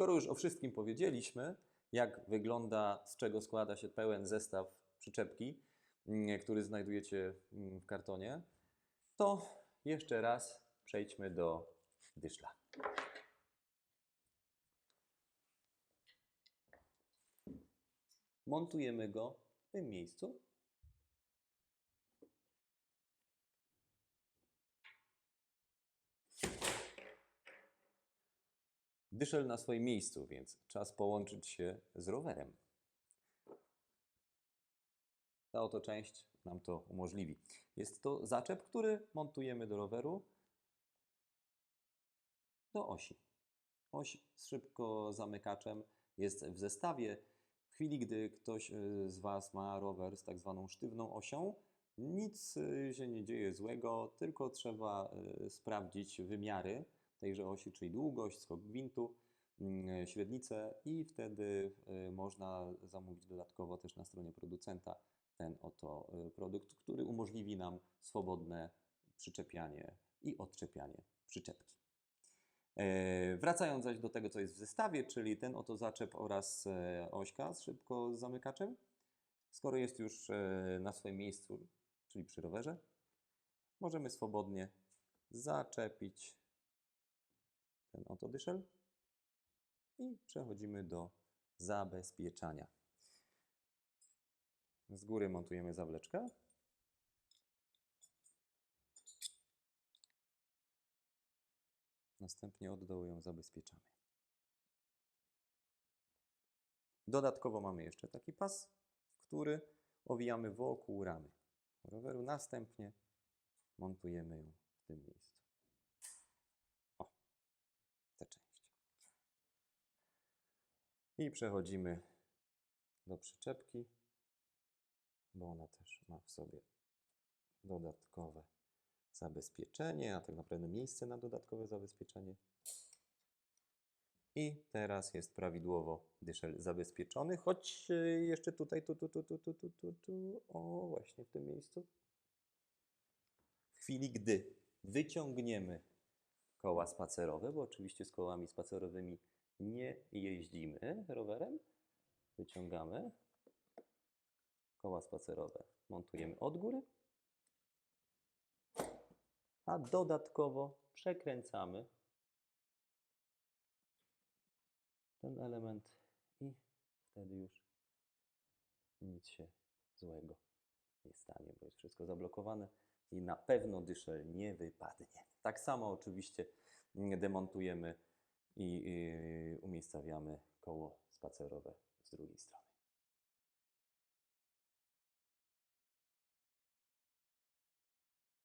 Skoro już o wszystkim powiedzieliśmy, jak wygląda, z czego składa się pełen zestaw przyczepki, mm, który znajdujecie mm, w kartonie, to jeszcze raz przejdźmy do dyszla. Montujemy go w tym miejscu. Dyszel na swoim miejscu, więc czas połączyć się z rowerem. Ta oto część nam to umożliwi. Jest to zaczep, który montujemy do roweru do osi. Oś z szybko zamykaczem jest w zestawie. W chwili, gdy ktoś y, z Was ma rower z tak zwaną sztywną osią, nic y, się nie dzieje złego, tylko trzeba y, sprawdzić wymiary tejże osi, czyli długość, skok gwintu, mm, średnicę i wtedy y, można zamówić dodatkowo też na stronie producenta ten oto y, produkt, który umożliwi nam swobodne przyczepianie i odczepianie przyczepki. E, Wracając zaś do tego, co jest w zestawie, czyli ten oto zaczep oraz e, ośka z szybko zamykaczem. Skoro jest już e, na swoim miejscu, czyli przy rowerze, możemy swobodnie zaczepić ten oto dyszel i przechodzimy do zabezpieczania. Z góry montujemy zawleczkę. Następnie od dołu ją zabezpieczamy. Dodatkowo mamy jeszcze taki pas, który owijamy wokół ramy roweru. Następnie montujemy ją w tym miejscu. O, tę część. I przechodzimy do przyczepki, bo ona też ma w sobie dodatkowe zabezpieczenie, a tak naprawdę miejsce na dodatkowe zabezpieczenie. I teraz jest prawidłowo dyszel zabezpieczony, choć e, jeszcze tutaj, tu, tu, tu, tu, tu, tu, tu, tu, o właśnie w tym miejscu. W chwili, gdy wyciągniemy koła spacerowe, bo oczywiście z kołami spacerowymi nie jeździmy rowerem, wyciągamy koła spacerowe, montujemy od góry, a dodatkowo przekręcamy ten element i wtedy już nic się złego nie stanie, bo jest wszystko zablokowane i na pewno dyszel nie wypadnie. Tak samo oczywiście demontujemy i y, umiejscawiamy koło spacerowe z drugiej strony.